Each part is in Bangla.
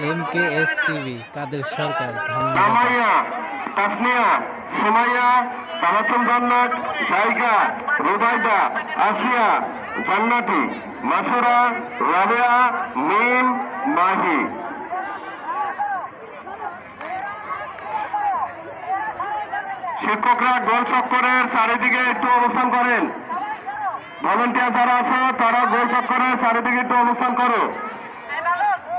এম টিভি কাদের সরকার? তাসনিয়া, সুমাইয়া তামাচুম জান্নাত জায়গা রুবাইদা, আসিয়া, জান্নাতি, মাসুরা, রাবেয়া, মিম, মাহি। শিক্ষকরা গোল চক্করের চারিদিকে একটু অবস্থান করেন। ভলেন্টিয়ার যারা আছে, তারা গোল চক্করের চারিদিকে একটু অবস্থান করো।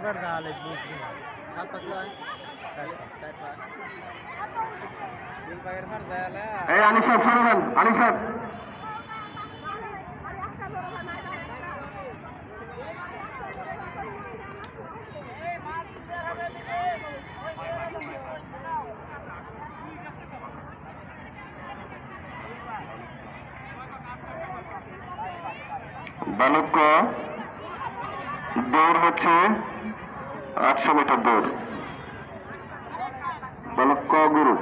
তিন পাকে বার গালে বুঝি সাত পাক লয় চার পাক তিন পাকের মার দেয়ালে এই আনিস সাহেব সরে যান আনিস সাহেব। বালক দৌড় হচ্ছে। আটশো মিটার দৌড়। বালক গুরু?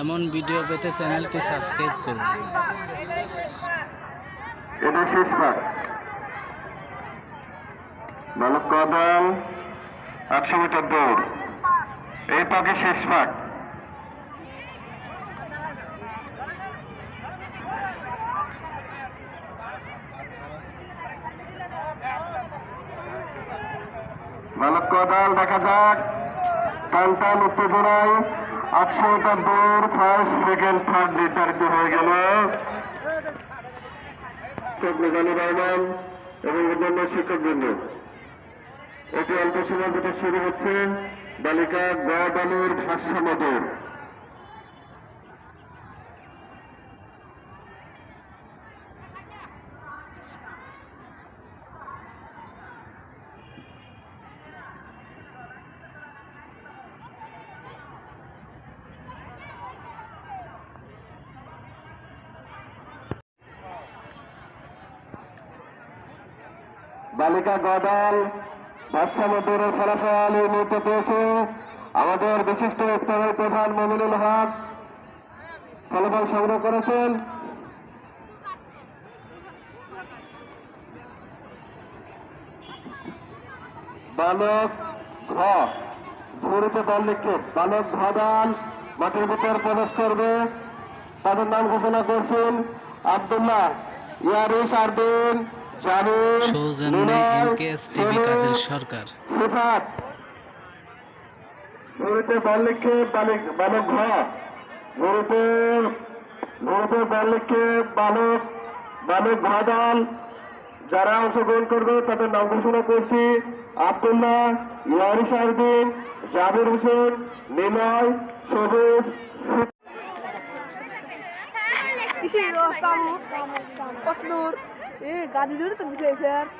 এমন ভিডিও পেতে চ্যানেলটি সাবস্ক্রাইব করুন। এটা শেষ পাক বালক কদল আটশো মিটার দৌড়। এই পাকে শেষ পাক বালক কদাল দেখা যাক। টান টান উত্তেজনায় আটশো মিটার দৌড় ফার্স্ট সেকেন্ড থার্ড নির্ধারিত হয়ে গেল। রহমান এবং অন্যান্য শিক্ষকবৃন্দ। এটি অল্প সময়ের ভিতরে শুরু হচ্ছে বালিকা গড় দলের দৌড় বালিকা গদল দৌড়ের ফলাফল এই মুহূর্তে পেয়েছে আমাদের বিশিষ্ট ইফতারের প্রধান মমিনুল হক। ফলাফল সংগ্রহ করেছেন। বালক ঘ, ঝুড়িতে বল বালক ঘদাল মাটির ভিতর প্রবেশ করবে। তাদের নাম ঘোষণা করছেন আব্দুল্লাহ। ইয়ারিস আরদিন জাহির সৌজন্যে এম টিভি কাদের সরকার? সিফাত। বল বালিক বালক ঘ। বল নিক্ষেপ বালক বালক ঘদল যারা অংশগ্রহণ করবে তাদের নাম ঘোষণা করছি। Abdullah Yaris Ardin Jabir Hossain Niloy Sabuj İşe yürü aslanmış. Bak dur. Ee, gadi.